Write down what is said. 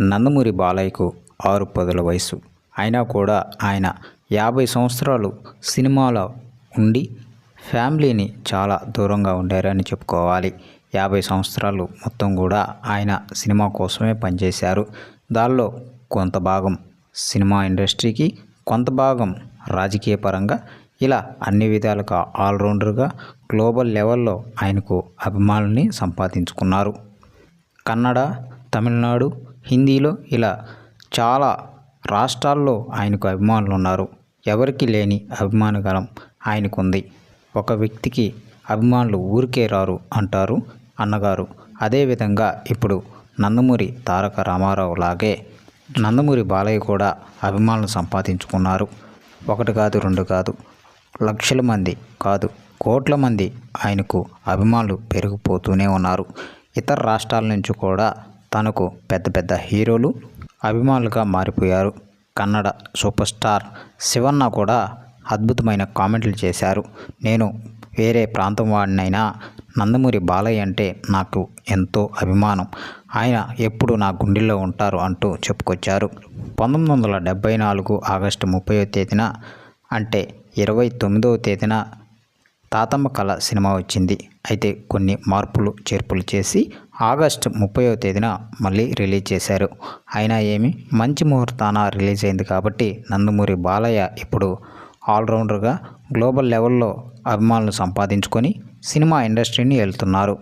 నందమూరి బాలయ్యకు ఆరు పదుల వయసు అయినా కూడా ఆయన యాభై సంవత్సరాలు సినిమాలో ఉండి ఫ్యామిలీని చాలా దూరంగా ఉండారని చెప్పుకోవాలి. యాభై సంవత్సరాలు మొత్తం కూడా ఆయన సినిమా కోసమే పనిచేశారు. దానిలో కొంత భాగం సినిమా ఇండస్ట్రీకి కొంత భాగం రాజకీయ పరంగా ఇలా అన్ని విధాలుగా ఆల్రౌండర్గా గ్లోబల్ లెవెల్లో ఆయనకు అభిమానుల్ని సంపాదించుకున్నారు. కన్నడ తమిళనాడు హిందీలో ఇలా చాలా రాష్ట్రాల్లో ఆయనకు అభిమానులు ఉన్నారు ఎవరికి లేని అభిమానగలం ఆయనకుంది. ఒక వ్యక్తికి అభిమానులు ఊరికే రారు అంటారు అన్నగారు. అదేవిధంగా ఇప్పుడు నందమూరి తారక రామారావు లాగే నందమూరి బాలయ్య కూడా అభిమానులు సంపాదించుకున్నారు. ఒకటి కాదు రెండు కాదు లక్షల మంది కాదు కోట్ల మంది ఆయనకు అభిమానులు పెరిగిపోతూనే ఉన్నారు. ఇతర రాష్ట్రాల నుంచి కూడా తనకు పెద్ద పెద్ద హీరోలు అభిమానులుగా మారిపోయారు. కన్నడ సూపర్ స్టార్ శివన్న కూడా అద్భుతమైన కామెంట్లు చేశారు. నేను వేరే ప్రాంతం వాడినైనా నందమూరి బాలయ్య అంటే నాకు ఎంతో అభిమానం. ఆయన ఎప్పుడు నా గుండెల్లో ఉంటారు అంటూ చెప్పుకొచ్చారు. పంతొమ్మిది వందల డెబ్భై నాలుగు ఆగస్టు ముప్పైవ తేదీన అంటే ఇరవై తొమ్మిదవ తేదీన తాతమ్మ కళ సినిమా వచ్చింది. అయితే కొన్ని మార్పులు చేర్పులు చేసి ఆగస్టు ముప్పైవ తేదీన మళ్ళీ రిలీజ్ చేశారు. అయినా ఏమి మంచి ముహూర్తాన రిలీజ్ అయింది కాబట్టి నందమూరి బాలయ్య ఇప్పుడు ఆల్రౌండర్గా గ్లోబల్ లెవెల్లో అభిమానులు సంపాదించుకొని సినిమా ఇండస్ట్రీని వెళ్తున్నారు